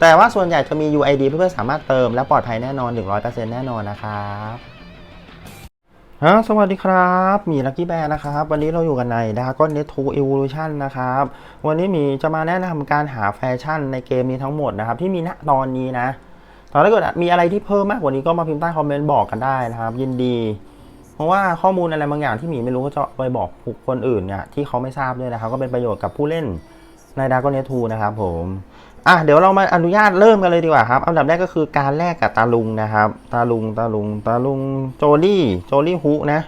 แต่ว่าส่วนใหญ่จะมี UID เพื่อนๆสามารถเติมและปลอดภัยแน่นอน 100%แน่นอนนะครับฮะสวัสดีครับมีลักกี้แบร์นะครับ วันนี้เราอยู่กันใน Dragon Net 2 Evolution นะครับ วันนี้มีจะมาแนะนำการหาแฟชั่นในเกมนี้ทั้งหมดนะครับ ที่มีณตอนนี้นะแต่ถ้าเกิดมีอะไรที่เพิ่มมากกว่านี้ก็มาพิมพ์ใต้คอมเมนต์บอกกันได้นะครับ ยินดี เพราะว่าข้อมูลอะไรบางอย่างที่หมีไม่รู้ก็จะไปบอกผู้คนอื่นเนี่ยที่เขาไม่ทราบด้วยนะครับ ก็เป็นประโยชน์กับผู้เล่นในดาร์กเนทูนะครับผม อะเดี๋ยวเรามาอนุญาตเริ่มกันเลยดีกว่าครับอันดับแรกก็คือการแลกกับตาลุงนะครับ ตาลุงตาลุงตาลุงโจลี่โจลี่ฮุนะ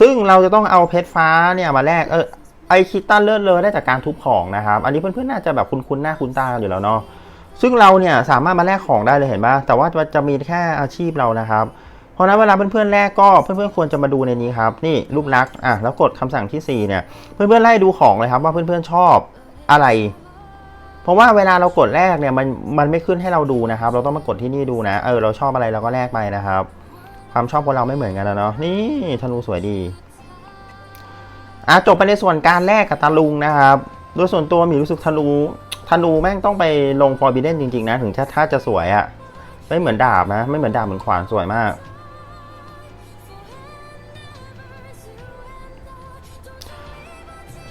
ซึ่งเราจะต้องเอาเพชรฟ้าเนี่ยมาแลกเออไอคิตตันเลิศเลอได้จากการทุบของนะครับ อันนี้เพื่อนๆน่าจะแบบคุ้นๆหน้าคุ้นตากันอยู่แล้วเนาะซึ่งเราเนี่ยสามารถมาแลกของได้เลยเห็นปะแต่ว่าจะมีแค่อาชีพเรานะครับ เพราะนั้นเวลาเพื่อนๆแรกก็เพื่อนๆควรจะมาดูในนี้ครับ นี่รูปลักษ์อะแล้วกดคำสั่งที่ 4 เนี่ย เพื่อนๆไล่ดูของเลยครับว่าเพื่อนๆชอบอะไร ราะว่าเวลาเรากดแรกเนี่ยมันมันไม่ขึ้นให้เราดูนะครับ เราต้องมากดที่นี่ดูนะ เออเราชอบอะไรเราก็แลกไปนะครับ ความชอบของเราไม่เหมือนกันแล้วเนาะนี่ธนูสวยดีอะจบไปในส่วนการแลกกับตาลุงนะครับโดยส่วนตัวมีรู้สึกธนูธนูแม่งต้องไปลงฟอร์บิเดนจริงๆนะ ถึงถ้าถ้าจะสวยอะไม่เหมือนดาบนะ ไม่เหมือนดาบเหมือนขวานสวยมาก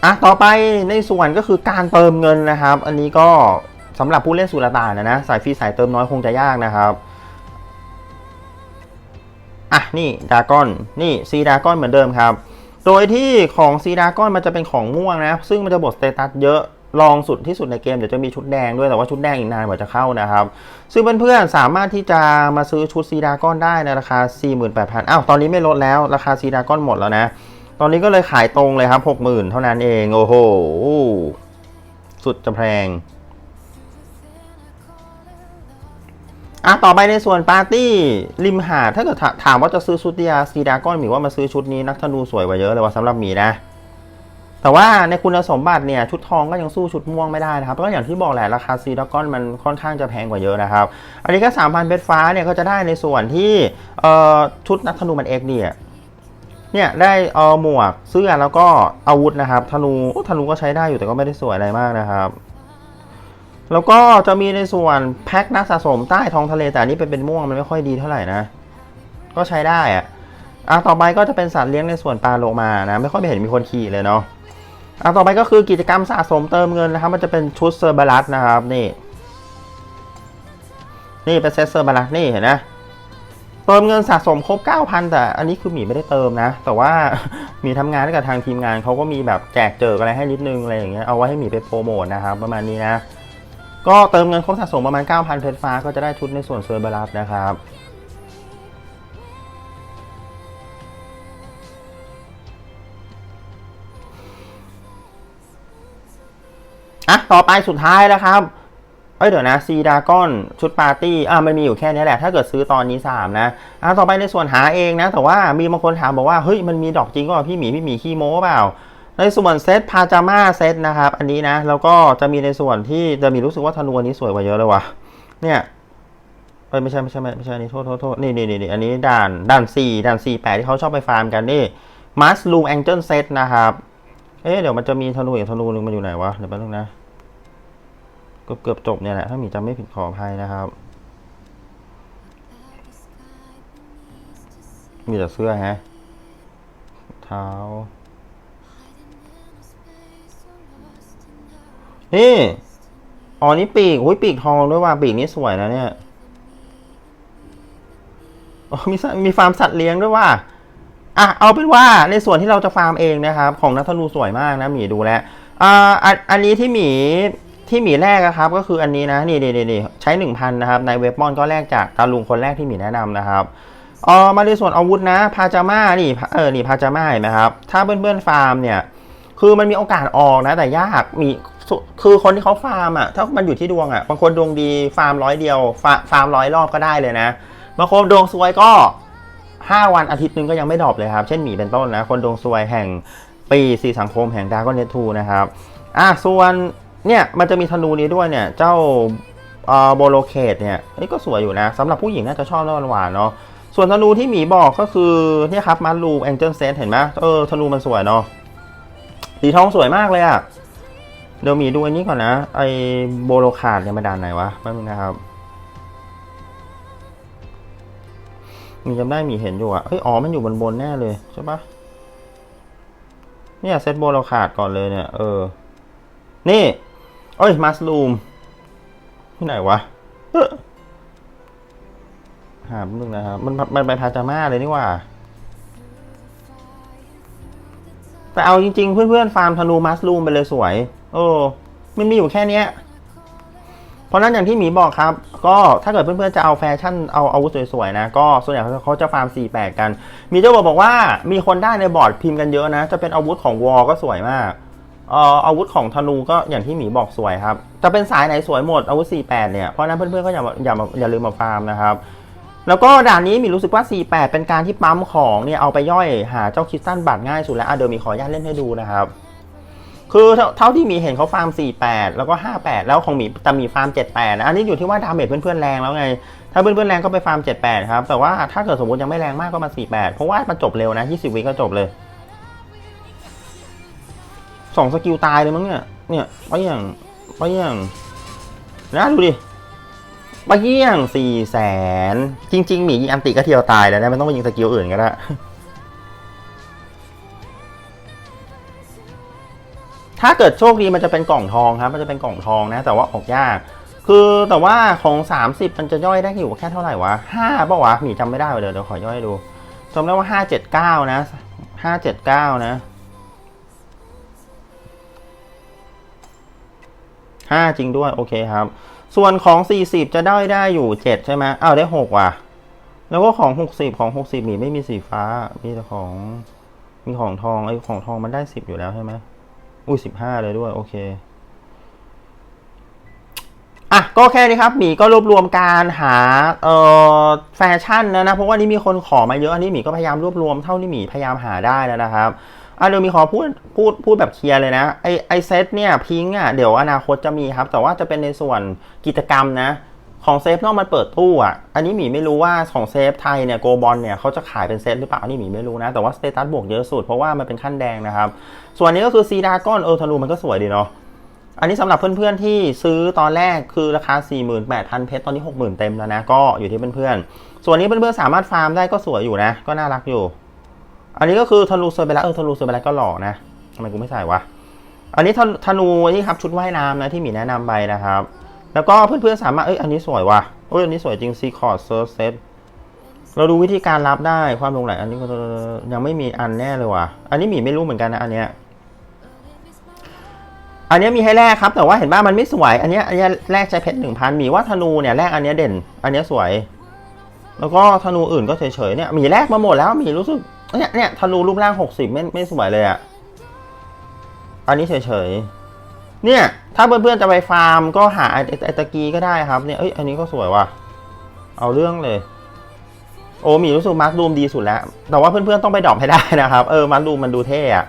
อะต่อไปในส่วนก็คือการเติมเงินนะครับ อันนี้ก็สำหรับผู้เล่นสุรตานนะนะสายฟรีสายเติมน้อยคงจะยากนะครับอะนี่ดากอนนี่ซีดากอนเหมือนเดิมครับ โดยที่ของซีดากอนมันจะเป็นของม่วงนะ ซึ่งมันจะบดสเตตัสเยอะลองสุดที่สุดในเกมเดี๋ยวจะมีชุดแดงด้วยแต่ว่าชุดแดงอีกนานกว่าจะเข้านะครับ ซึ่งเพื่อนๆสามารถที่จะมาซื้อชุดซีดากอนได้ในราคา 48,000อ้าวตอนนี้ไม่ลดแล้วราคาซีดากอนหมดแล้วนะ ตอนนี้ก็เลยขายตรงเลยครับ60,000เท่านั้นเอง โอ้โห สุดจะแพงอะต่อไปในส่วนปาร์ตี้ริมหาดถ้าเกิดถามว่าจะซื้อชุดเดียซีดาก้อนหมีว่ามาซื้อชุดนี้นักธนูสวยกว่าเยอะเลยว่าสำหรับหมีนะ แต่ว่าในคุณสมบัติเนี่ยชุดทองก็ยังสู้ชุดม่วงไม่ได้นะครับก็อย่างที่บอกแหละราคาซีดาก้อนมันค่อนข้างจะแพงกว่าเยอะนะครับ อันนี้ก็3,000เพชรฟ้าเนี่ยก็จะได้ในส่วนที่เอ่อชุดนักธนูมันเอกเนี่ย เนี่ยได้เออหมวกเสื้อแล้วก็อาวุธนะครับธนูธนูก็ใช้ได้อยู่แต่ก็ไม่ได้สวยอะไรมากนะครับแล้วก็จะมีในส่วนแพ็คนักสะสมใต้ท้องทะเลแต่อันนี้เป็นเป็นม่วงมันไม่ค่อยดีเท่าไหร่นะ ก็ใช้ได้อะอะต่อไปก็จะเป็นสัตว์เลี้ยงในส่วนปลาโลมานะไม่ค่อยไปเห็นมีคนขี่เลยเนาะอะต่อไปก็คือกิจกรรมสะสมเติมเงินนะครับ มันจะเป็นชุดเซอร์บารัสนะครับนี่ นี่เป็นเซตเซอร์บารัสนี่เห็นนะ เติมเงินสะสมครบ 9,000 แต่อันนี้คือหมีไม่ได้เติมนะ แต่ว่าหมีทำงานด้วยกับทางทีมงานเขาก็มีแบบแจกเจออะไรให้นิดนึงอะไรอย่างเงี้ยเอาไว้ให้หมีไปโปรโมทนะครับประมาณนี้นะ ก็เติมเงินครบสะสมประมาณ 9,000 เพชรฟ้าก็จะได้ชุดในส่วนเซอร์เบลัสนะครับอะต่อไปสุดท้ายนะครับ เอ้ยเดี๋ยวนะซีดากอนชุดปาร์ตี้อะมันมีอยู่แค่นี้แหละ ถ้าเกิดซื้อตอนนี้ 3 นะอะต่อไปในส่วนหาเองนะ แต่ว่ามีบางคนถามบอกว่าเฮ้ยมันมีดอกจริงก็พี่หมีพี่หมีขี้โม้เปล่า ในส่วนเซตพาจาม่าเซตนะครับ อันนี้นะ แล้วก็จะมีในส่วนที่จะมีรู้สึกว่าธนูอันนี้สวยกว่าเยอะเลยว่ะเนี่ยเอ้ยไม่ใช่ไม่ใช่ไม่ใช่อันนี้โทษโทษโทษนี่นี่นี่อันนี้ด่านด่านสี่ด่านสี่แปดที่เขาชอบไปฟาร์มกันนี่มัสลูมแองเจิลเซตนะครับเอ๊ะเดี๋ยวมันจะมีธนูอีกธนูหนึงมันอยู่ไหนวะเดี๋ยวแป๊บนึงนะ เกือบเกือบจบเนี่ยแหละ ถ้าหมีจำไม่ผิดขออภัยนะครับ มีแต่เสื้อฮะ เท้า นี่ อ๋อ นี่ปีกอุ้ยปีกทองด้วยว่ะปีกนี้สวยนะเนี่ยอ๋อมีสัมีฟาร์มสัตว์เลี้ยงด้วยว่ะอะเอาเป็นว่าในส่วนที่เราจะฟาร์มเองนะครับ ของนัทธนูสวยมากนะหมีดูแลอ่าอันนี้ที่หมี ที่หมีแรกอะครับก็คืออันนี้นะนี่นี่นี่ใช้ 1,000นะครับในเว็บมอนก็แรกจากตาลุงคนแรกที่หมีแนะนำนะครับเออมาในส่วนอาวุธนะพาจาม่านี่เออนี่พาจาม่าเห็นไหมครับถ้าเพื่อนๆฟาร์มเนี่ยคือมันมีโอกาสออกนะ แต่ยากมีคือคนที่เขาฟาร์มอะถ้ามันอยู่ที่ดวงอะบางคนดวงดีฟาร์มร้อยเดียวฟาฟาร์มร้อยรอบก็ได้เลยนะบางคนดวงซวยก็ 5 วันอาทิตย์หนึงก็ยังไม่ดรอปเลยครับ เช่นหมีเป็นต้นนะ คนดวงซวยแห่งปีสีสังคมแห่งดาร์กเนทูนะครับอะส่วน เนี่ยมันจะมีธนูนี้ด้วยเนี่ย เจ้าเอ่อโบโลเคตเนี่ยนี่ก็สวยอยู่นะสำหรับผู้หญิงน่าจะชอบแล้วหวานเนาะส่วนธนูที่หมีบอกก็คือเนี่ยครับมารูแองเจิลเซตเห็นไหมเออธนูมันสวยเนาะสีทองสวยมากเลยอะเดี๋ยวหมีดูอันนี้ก่อนนะ ไอโบโลคาดเนี่ยมาดานไหนวะแป๊บนึงนะครับมีจำได้หมีเห็นอยู่อะเฮ้ยอ๋อมันอยู่บนบนแน่เลยใช่ปะเนี่ยเซตโบโลคาดก่อนเลยเนี่ย เออ นี่ เอ้ยมัสลูมที่ไหนวะเอ้อหาแป๊บนึงนะครับมันมันไปพาจาม่าเลยนี่ว่า แต่เอาจริง ๆ เพื่อนๆฟาร์มธนูมัสลูมไปเลยสวย โอ้มันมีอยู่แค่เนี้ยเพราะนั้นอย่างที่หมีบอกครับ ก็ถ้าเกิดเพื่อนๆจะเอาแฟชั่นเอาอาวุธสวยๆนะ ก็ส่วนใหญ่เขาจะฟาร์ม48กัน มีเจ้าบอกบอกว่ามีคนได้ในบอร์ดพิมพ์กันเยอะนะ จะเป็นอาวุธของวอลก็สวยมาก อ่อาวุธของธนูก็อย่างที่หมีบอกสวยครับจะเป็นสายไหนสวยหมดอาวุธ 48 เนี่ย เพราะนั้นเพื่อนๆก็อย่าอย่าอย่าลืมมาฟาร์มนะครับ แล้วก็ด่านนี้หมีรู้สึกว่า 48 เป็นการที่ปั๊มของเนี่ยเอาไปย่อยหาเจ้าคิสตัลบัตรง่ายสุดแล้วเดี๋ยวมีขออนุญาตเล่นให้ดูนะครับ คือเท่าที่มีเห็นเขาฟาร์ม 48 แล้วก็ 58 แล้วของหมีแต่หมีฟาร์ม 78 นะ อันนี้อยู่ที่ว่าดาเมจเพื่อนๆแรงแล้วไง ถ้าเพื่อนๆแรงก็ไปฟาร์ม 78 ครับ แต่ว่าถ้าเกิดสมมติยังไม่แรงมากก็มา 48 เพราะว่ามันจบเร็วนะ 20 วิก็จบเลย สองสกิลตายเลยมั้งเนี่ย เนี่ยไปอย่างไปอย่างนะดูดิไปเยี่ยงสี่แสนจริงๆหมียิงอันติก็เทียวตายแล้วนะไม่ต้องไปยิงสกิลอื่นก็ได้ถ้าเกิดโชคดีมันจะเป็นกล่องทองครับ มันจะเป็นกล่องทองนะ แต่ว่าออกยาก คือแต่ว่าของ 30 มันจะย่อยได้อยู่แค่เท่าไหร่วะ5ป่าวะหมีจำไม่ได้เดี๋ยวเดี๋ยวขอย่อยดูจำได้ว่า 579 นะ 579 นะ ห้าจริงด้วย โอเคครับ ส่วนของ 40 จะได้ได้อยู่ 7 ใช่ไหมอ้าวได้ 6 ว่ะ แล้วก็ของ 60 ของ 60 มีไม่มีสีฟ้า มีแต่ของ มีของทองไอ้ของทองมันได้ 10 อยู่แล้วใช่ไหมอุ้ย 15 เลยด้วย โอเคอะก็แค่นี้ครับหมีก็รวบรวมการหาเอ่อแฟชั่นนะนะเพราะว่านี่มีคนขอมาเยอะอันนี้หมีก็พยายามรวบรวมเท่าที่หมีพยายามหาได้แล้วนะครับ อะเดี๋ยวมีขอพูดพูดพูดแบบเคลียร์เลยนะไอไอเซตเนี่ยพิงอะเดี๋ยวอนาคตจะมีครับ แต่ว่าจะเป็นในส่วนกิจกรรมนะ ของเซฟนอกมันเปิดตู้อะ อันนี้หมีไม่รู้ว่าของเซฟไทยเนี่ยโกบอลเนี่ยเขาจะขายเป็นเซตหรือเปล่าอันนี้หมีไม่รู้นะ แต่ว่าสเตตัสบวกเยอะสุดเพราะว่ามันเป็นขั้นแดงนะครับ ส่วนนี้ก็คือซีดาก้อนเออธนูมันก็สวยดีเนาะอันนี้สำหรับเพื่อนๆที่ซื้อตอนแรกคือราคา 48,000 เพชรตอนนี้ 60,000 เต็มแล้วนะก็อยู่ที่เพื่อนๆส่วนนี้เพื่อนๆสามารถฟาร์มได้ก็สวยอยู่นะ ก็น่ารักอยู่ อันนี้ก็คือธนูเซอร์เบลัสเออธนูเซอร์เบลัสก็หล่อนะทำไมกูไม่ใส่วะอันนี้ธนูนี่ครับชุดว่ายน้ำนะที่หมีแนะนำไปนะครับ แล้วก็เพื่อนๆสามารถเอ้ยอันนี้สวยว่ะเอ้ยอันนี้สวยจริงซีคอร์ดเซอร์เซตเราดูวิธีการรับได้ความลงไหลอันนี้ก็ยังไม่มีอันแน่เลยว่ะ อันนี้หมีไม่รู้เหมือนกันนะอันเนี้ยอันเนี้ยมีให้แลกครับ แต่ว่าเห็นว่ามันไม่สวย อันเนี้ยอันเนี้ยแลกใช้เพชรหนึ่งพันหมีว่าธนูเนี่ยแลกอันเนี้ยเด่น อันเนี้ยสวย แล้วก็ธนูอื่นก็เฉยๆเนี่ยหมีแลกมาหมดแล้วมีรู้สึก เนี่ยเนี่ยธนูรูปร่างหกสิบไม่ไม่สวยเลยอะอันนี้เฉยๆ เนี่ย ถ้าเพื่อนๆจะไปฟาร์มก็หาไอ้ไอ้ตะกีก็ได้ครับ เนี่ย เอ้ย อันนี้ก็สวยว่ะ เอาเรื่องเลย โอ้มีรู้สึกมาร์ครูมดีสุดแล้ว แต่ว่าเพื่อนๆต้องไปดรอปให้ได้นะครับ เออ มาร์ครูมมันดูเท่อะ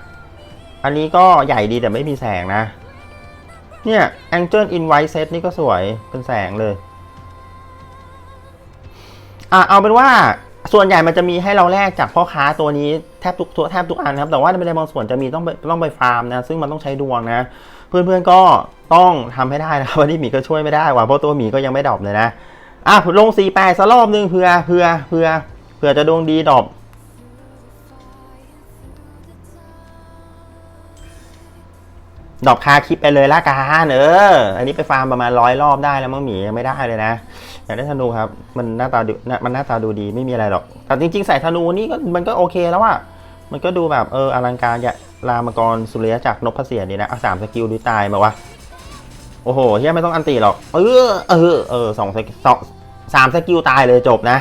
อันนี้ก็ใหญ่ดีแต่ไม่มีแสงนะ เนี่ย Angel in White Set นี่ก็สวยเป็นแสงเลย อะ เอาเป็นว่า ส่วนใหญ่มันจะมีให้เราแลกจากพ่อค้าตัวนี้แทบทุกตัวแทบทุกอันนะครับ แต่ว่าในบางส่วนจะมีต้องต้องไปฟาร์มนะ ซึ่งมันต้องใช้ดวงนะ เพื่อนๆก็ต้องทำให้ได้นะครับวันนี้หมีก็ช่วยไม่ได้ว่ะเพราะตัวหมีก็ยังไม่ดรอปเลยนะอะลงสี่แปดสักรอบนึงเพื่อเพื่อเพื่อเพื่อจะดวงดีดรอป ดอปคาคลิปไปเลยละกันเออ อันนี้ไปฟาร์มประมาณร้อยรอบได้แล้วมั้งหมียังไม่ได้เลยนะอยากได้ธนูครับ มันหน้าตาดูมันหน้าตาดูดีไม่มีอะไรหรอก แต่จริง ๆ ใส่ธนูนี่ก็มันก็โอเคแล้วอะมันก็ดูแบบเอออลังการอย่ารามกรสุริยะจากรนกพระเสียรดีนะสามสกิลดูตายมาวะโอ้โหเฮียไม่ต้องอันตีหรอก เออเออเออสองสกิลสองสามสกิลตายเลยจบนะ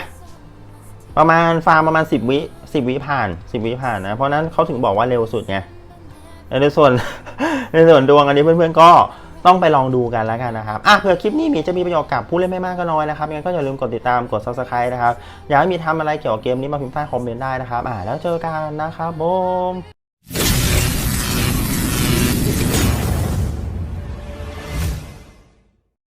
ประมาณฟาร์มประมาณสิบวิสิบวิผ่านสิบวิผ่านนะ เพราะนั้นเขาถึงบอกว่าเร็วสุดไง ในส่วนในส่วนดวงอันนี้เพื่อนๆก็ต้องไปลองดูกันแล้วกันนะครับ อะเผื่อคลิปนี้มีจะมีประโยชน์กับผู้เล่นไม่มากก็น้อยนะครับงั้นก็อย่าลืมกดติดตามกด subscribe นะครับ อยากให้มีทำอะไรเกี่ยวกับเกมนี้มาพิมพ์ใต้คอมเมนต์ได้นะครับ อะแล้วเจอกันนะครับผม